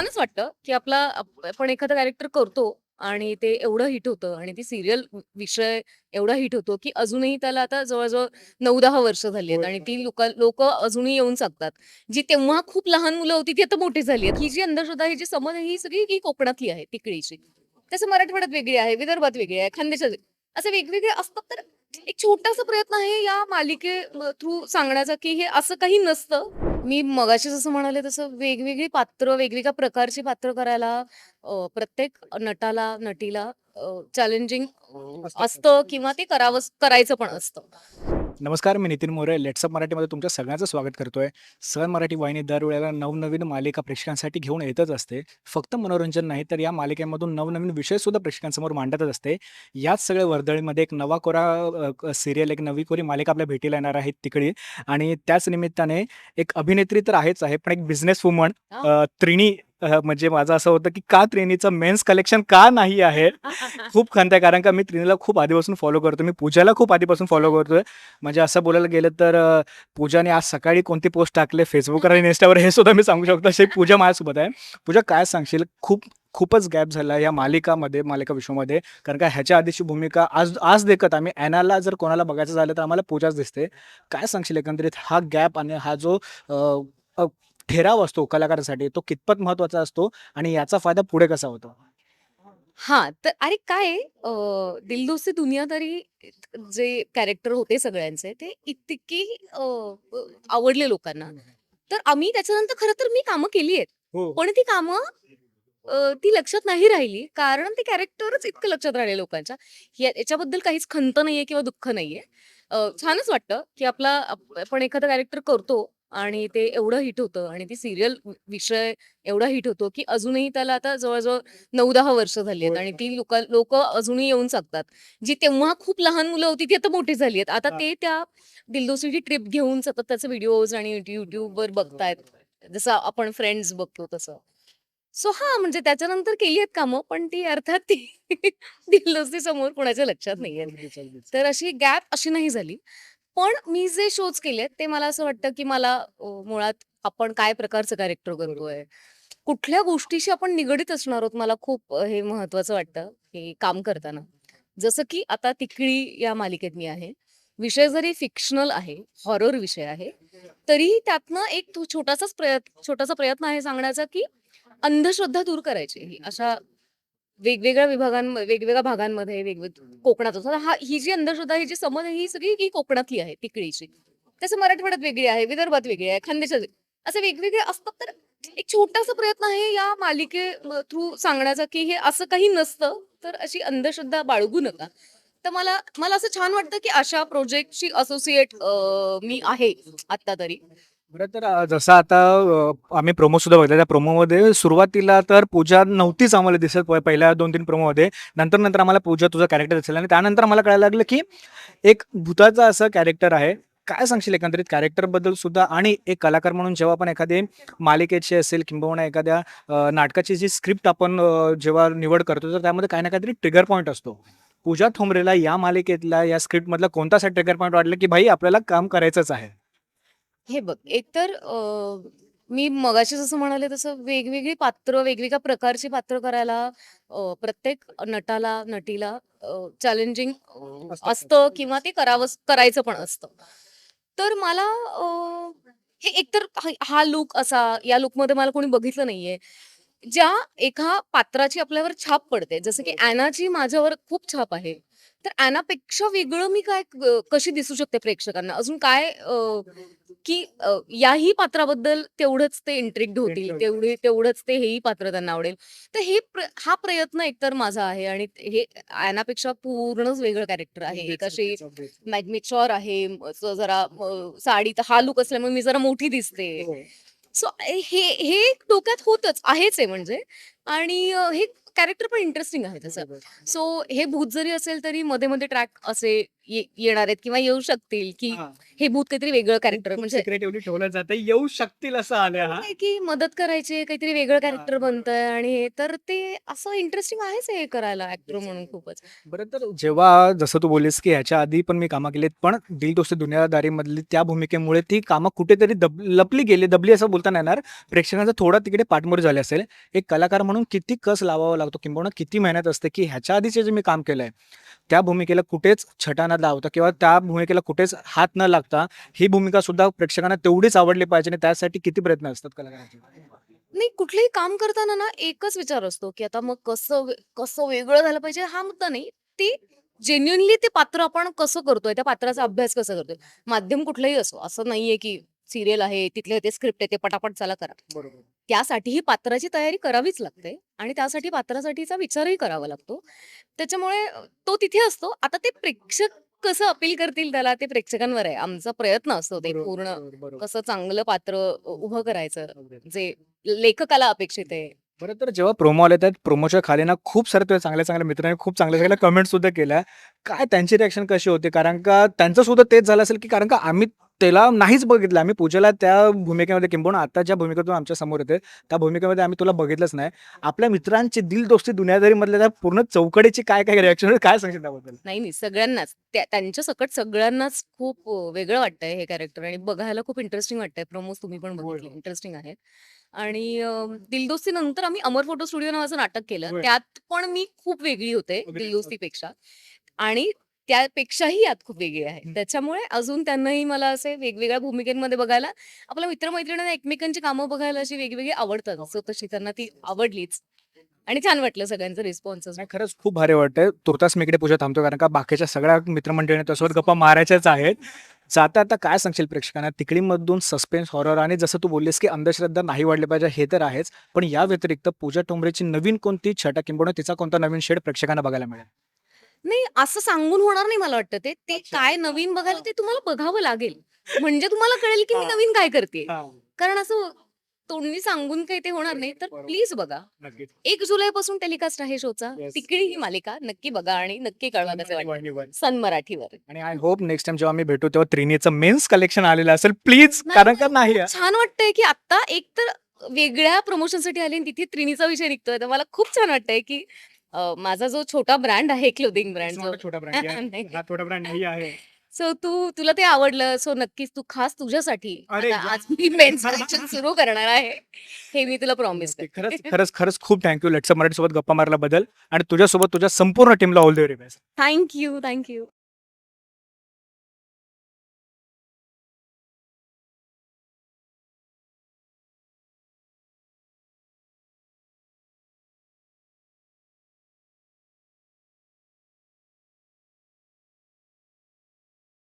छानच वाटतं, की आपला आप आपण एखादं कॅरेक्टर करतो आणि ते एवढं हिट होतं आणि ती सीरियल विषय एवढा हिट होतो, की अजूनही त्याला आता जवळ-जवळ 9-10 वर्ष झाली आहेत होय आणि. ती लोकं लोकं अजूनही येऊन सांगतात. जी तेव्हा खूप लहान मुलं होती, ती आता मोठी झाली आहेत. ही जी अंधश्रद्धा, ही जी समज आहे, ही सगळी ही कोकणातली आहे, तिकडीची. तसं मराठवाड्यात वेगळी आहे, विदर्भात वेगळी आहे, खानदेशात असे वेगवेगळे असतात. तर एक छोटासा प्रयत्न आहे या मालिके थ्रू सांगण्याचा, की हे असं काही नसतं. मी मगाशी जसं म्हणाले तसं वेगवेगळी पात्र, वेगवेगळ्या प्रकारची पात्र करायला अ, प्रत्येक नटाला, नटीला चॅलेंजिंग असतं. किंवा ते करावंच करायचं पण असतं. नमस्कार, मी नितीन मोरे. लेट्सअप मराठीमध्ये तुमच्या सगळ्यांचं स्वागत करतोय. सहन मराठी वाहिनी दरवेळेला नवनवीन मालिका प्रेक्षकांसाठी घेऊन येतच असते. फक्त मनोरंजन नाही, तर या मालिकेमधून नवनवीन विषयसुद्धा प्रेक्षकांसमोर मांडतच असते. याच सगळ्या वर्दळीमध्ये एक नवा कोरा सीरियल, एक नवी कोरी मालिका आपल्या भेटीला येणार आहे तिकडी आणि त्याच निमित्ताने एक अभिनेत्री तर आहेच आहे, पण एक बिझनेस वुमन त्रिणी म्हणजे माझं असं होतं, की का त्रिणीचं मेन्स कलेक्शन का नाही आहे? खूप खंत आहे, कारण का मी त्रिणीला खूप आधीपासून फॉलो करतो. मी पूजाला खूप आधीपासून फॉलो करतोय. म्हणजे असं बोलायला गेलं तर पूजाने आज सकाळी कोणती पोस्ट टाकली Facebookवर आणि Instaवर हे सुद्धा मी सांगू शकतो. अशी पूजा माझ्यासोबत आहे. पूजा काय सांगशील? खूप खूपच गॅप झाला या मालिकामध्ये, मालिका विश्वामध्ये. कारण का ह्याच्या आधीची भूमिका आज आज देखत आम्ही ॲनाला जर कोणाला बघायचं झालं, तर आम्हाला पूजाच दिसते. काय सांगशील एकंदरीत हा गॅप आणि हा जो अ, अ, ठेराव असतो कलाकारासाठी, तो कितपत महत्त्वाचा असतो आणि याचा फायदा पुढे कसा होतो? हां, तर अरे काय आहे अ, दिल दोस्ती दुनियादारी जे कॅरेक्टर होते सगळ्यांचे, ते इतकी आवडले लोकांना. तर आम्ही त्याच्यानंतर खरं तर मी कामं केली आहेत. हो. पण ती कामं ती लक्षात नाही राहिली. कारण ते कॅरेक्टरच इतकं लक्षात राहिले लोकांच्या. याच्याबद्दल काहीच खंत नाहीये किंवा दुःख नाहीये. छानच वाटतं, की आपला आप आपण एखादं कॅरेक्टर करतो आणि ते एवढं हिट होतं आणि ती सीरियल विषय एवढा हिट होतो, की अजूनही त्याला आता जवळ-जवळ 9-10 वर्ष झाली आहेत आणि. ती लोकं लोकं अजूनही येऊन सांगतात. जी तेव्हा खूप लहान मुलं होती, ती आता मोठी झाली आहेत. आता. ते त्या दिलदोस्तीची ट्रिप घेऊन सतत त्याचे व्हिडिओज आणि YouTubeवर बघतायत. जसं आपण फ्रेंड्स बघतो तसं. सो हां, म्हणजे त्याच्यानंतर केली आहेत कामं, पण ती अर्थात ती दिलदोस्ती समोर कोणाच्या लक्षात नाहीये. तर अशी गॅप अशी नाही झाली. पण मी जे शोज केलेत, ते मला असं वाटतं, की मला अ, मुळात आपण काय प्रकारचं कॅरेक्टर. करतोय, कुठल्या गोष्टीशी आपण निगडीत असणार आहोत, मला खूप अ, हे महत्वाचं वाटतं, की काम करताना. जसं की आता तिकडी या मालिकेत मी आहे. विषय जरी फिक्शनल आहे, हॉरर विषय आहे, तरीही त्यातनं एक तो छोटासाच प्रयत्न छोटासा प्रयत्न आहे सांगण्याचा, की अंधश्रद्धा दूर करायची. ही अशा वेगवेगळ्या विभागां वेगवेगळ्या भागांमध्ये वेगवेग कोकणात हा ही जी अंधश्रद्धा, ही जी समज आहे, ही सगळी ही कोकणातली आहे, तिकडीची. तसं मराठवाड्यात वेगळी आहे, विदर्भात वेगळी आहे, खानदेशात असे वेगवेगळे असतात. तर एक छोटासा प्रयत्न आहे या मालिके थ्रू सांगण्याचा, की हे असं काही नसतं. तर अशी अंधश्रद्धा बाळगू नका. तर मला मला असं छान वाटतं, की अशा प्रोजेक्टची असोसिएट मी आहे आत्ता तरी. बरं तर जसं आता अ, आम्ही प्रोमो सुद्धा बघितला. त्या प्रोमोमध्ये सुरुवातीला तर पूजा नव्हतीच आम्हाला दिसत प पहिल्या 2-3 प्रोमोमध्ये. नंतर-नंतर आम्हाला पूजा तुझं कॅरेक्टर दिसेल आणि त्यानंतर आम्हाला कळायला लागलं, की एक भूताचा असं कॅरेक्टर आहे. काय सांगशील एकंदरीत कॅरेक्टरबद्दल सुद्धा आणि एक कलाकार म्हणून जेव्हा आपण एखादी मालिकेची असेल किंबहुना एखाद्या अ, नाटकाची जी स्क्रिप्ट आपण अ, जेव्हा निवड करतो, तर त्यामध्ये काही ना काहीतरी ट्रिगर पॉईंट असतो. पूजा ठोंबरेला या मालिकेतला, या स्क्रिप्टमधला कोणता असा ट्रिगर पॉईंट वाटला, की भाई आपल्याला काम करायचंच आहे? हे बघ, एकतर अ, मी मगाशी जसं म्हणाले तसं वेगवेगळी पात्र, वेगवेगळ्या प्रकारची पात्र करायला अ, प्रत्येक नटाला, नटीला चॅलेंजिंग असतं. असतं किंवा ते करावंच करायचं पण असतं. तर मला अ, हे एकतर हा हा लूक असा, या लूकमध्ये मला कोणी बघितलं नाहीये. ज्या एका पात्राची आपल्यावर छाप पडते, जसं की ॲनाची माझ्यावर खूप छाप आहे. तर ॲनापेक्षा वेगळं मी काय कशी दिसू शकते प्रेक्षकांना? अजून काय की याही पात्राबद्दल तेवढंच ते इंट्रिग्ड होतील, तेवढे तेवढंच ते हेही पात्र त्यांना आवडेल. तर हे हा प्रयत्न एकतर माझा आहे आणि हे ॲनापेक्षा पूर्णच वेगळं कॅरेक्टर आहे. अगदीच. मॅग्निच्युअर आहे, जरा साडीत हा लूक असल्यामुळे मी जरा मोठी दिसते. हो. सो हे हे डोक्यात होतच, आहेच आहे म्हणजे आणि हे कॅरेक्टर पण इंटरेस्टिंग आहे तसं. बरोबर. सो हे भूत जरी असेल तरी मध्ये-मध्ये ट्रॅक असे ये- येणार आहेत किंवा येऊ शकतील की हे. भूत काहीतरी वेगळं कॅरेक्टर म्हणजे सिक्रेटिव्हली ठेवलं जातं येऊ शकतील असं आलं हा. काय की मदत करायची काहीतरी वेगळं कॅरेक्टर बनतंय आणि हे तर ते असं इंटरेस्टिंग आहेच हे करायला ऍक्टर म्हणून खूपच. बरं तर जेव्हा जसं तू बोललीस की ह्याच्या आधी पण मी कामं केलीत पण दिल दोस्ती दुनियादारी मधली त्या भूमिकेमुळे ती कामं कुठेतरी दब लपली गेली दबली असं बोलता नाही येणार. प्रेक्षकांचा थोडा तिकडे पाठमोर झाले असेल. एक कलाकार म्हणून किती कस लावावा लागतो किंबहुना किती मेहनत असते की ह्याच्या आधीचे जे मी काम केलंय त्या भूमिकेला कुठेच छटा न लावता किंवा त्या भूमिकेला कुठेच हात न लागता ही भूमिका सुद्धा प्रेक्षकांना तेवढीच आवडली पाहिजे आणि त्यासाठी किती प्रयत्न असतात कलाकारांचे? नाही कुठलंही काम करताना ना एकच विचार असतो की आता मग कसं कसं वेगळं झालं पाहिजे हा मुद्दा नाही. ते जेन्युनली ते पात्र आपण कसं करतोय त्या पात्राचा अभ्यास कसा करतोय? माध्यम कुठलंही असो असं नाहीये की सिरियल आहे तिथले ते स्क्रिप्ट आहे ते पटापट चला करा. बरोबर. त्यासाठी ही पात्राची तयारी करावीच लागते आणि त्यासाठी पात्रासाठीचा विचारही करावा लागतो. त्याच्यामुळे तो तिथे असतो. आता ते प्रेक्षक कसं अपील करतील त्याला? ते प्रेक्षकांवर आहे. आमचा प्रयत्न असतो ते पूर्ण बरोबर, बरोबर. कसं चांगलं पात्र उभं करायचं जे लेखकाला अपेक्षित आहे. बरं तर जेव्हा प्रोमो आले त्यात प्रोमोच्या खाली ना खूप सारे तुझ्या चांगल्या चांगल्या मित्रांनी खूप चांगल्या चांगल्या कमेंट सुद्धा केल्या. काय त्यांची रिॲक्शन कशी होती? कारण का त्यांचं सुद्धा तेच झालं असेल की कारण का आम्ही त्याला नाहीच बघितलं. आम्ही पूजेला त्या भूमिकेमध्ये किंबहुना आता ज्या भूमिकेतून आमच्यासमोर येते त्या भूमिकेमध्ये आम्ही तुला बघितलंच नाही. आपल्या मित्रांची दिल दोस्ती दुनियादारी मधल्या त्या पूर्ण चौकडीची काय काय रिॲक्शन काय सांगशील त्याबद्दल? नाही नाही. सगळ्यांनाच. त्या- त्यांच्या सकट सगळ्यांनाच खूप वेगळं वाटतंय हे कॅरेक्टर आणि बघायला खूप इंटरेस्टिंग वाटतंय. प्रमोस तुम्ही पण बघितले. इंटरेस्टिंग आहे. आणि दिलदोस्ती नंतर आम्ही अमर फोटो स्टुडिओ नावाचं नाटक केलं. त्यात पण मी खूप वेगळी होते. दिलदोस्तीपेक्षा. आणि त्यापेक्षाही यात खूप वेगळी आहे. हं. त्याच्यामुळे अजून त्यांनाही मला असे वेगवेगळ्या भूमिकेमध्ये बघायला आपल्या मित्रमैत्रिणींना एकमेकांची कामं बघायला अशी वेगवेगळी आवडतात. सो तशी त्यांना ती आवडलीच. आणि छान वाटलं सगळ्यांचं रिस्पॉन्स खरंच खूप भारी वाटतंय. तुर्तास मी इकडे पूजा थांबतो कारण का बाकीच्या सगळ्या मित्रमंडळीने त्यासोबत गप्पा मारायच्याच आहेत. जाता आता काय सांगशील प्रेक्षकांना? तिकडीमधून सस्पेन्स हॉरर आणि जसं तू बोललीस की अंधश्रद्धा नाही वाढली पाहिजे हे तर आहेच. पण या व्यतिरिक्त पूजा टोंबरेची नवीन कोणती छटा किंबहुना तिचा कोणता नवीन शेड प्रेक्षकांना बघायला मिळेल? नाही असं सांगून होणार नाही मला वाटतं ते. ते. काय नवीन बघायला ते तुम्हाला बघावं लागेल. म्हणजे तुम्हाला कळेल की मी. नवीन काय करते कारण असं तोंडी सांगून काही ते होणार नाही. तर. प्लीज बघा. एक जुलै पासून टेलिकास्ट आहे शोचा. तिकडे ही मालिका. नक्की बघा आणि नक्की कळवा कसं. सन मराठीवर. आणि आय होप नेक्स्ट टाइम जेव्हा मी भेटू तेव्हा त्रिनीचं मेन्स कलेक्शन आलेलं असेल. प्लीज कारण का नाही छान वाटतंय की आता एक तर वेगळ्या प्रमोशनसाठी आली आणि तिथे त्रिनीचा विषय निघतोय. तर मला खूप छान वाटतंय की अं, माझा जो छोटा ब्रँड आहे क्लोदिंग ब्रँड छोटा ब्रँड. नाही. हा छोटा ब्रँड नाही आहे. सो तू तुला ते आवडलं. सो नक्कीच तू खास तुझ्यासाठी. अरे आता वा. आज मी मेन्स कलेक्शन सुरू करणार आहे. हे मी तुला प्रॉमिस नक्की. खरंच खरंच खरंच खूप थँक्यू लेट्स मराठी सोबत गप्पा मारल्याबद्दल. आणि तुझ्यासोबत तुझ्या संपूर्ण टीमला all the very best thank you thank you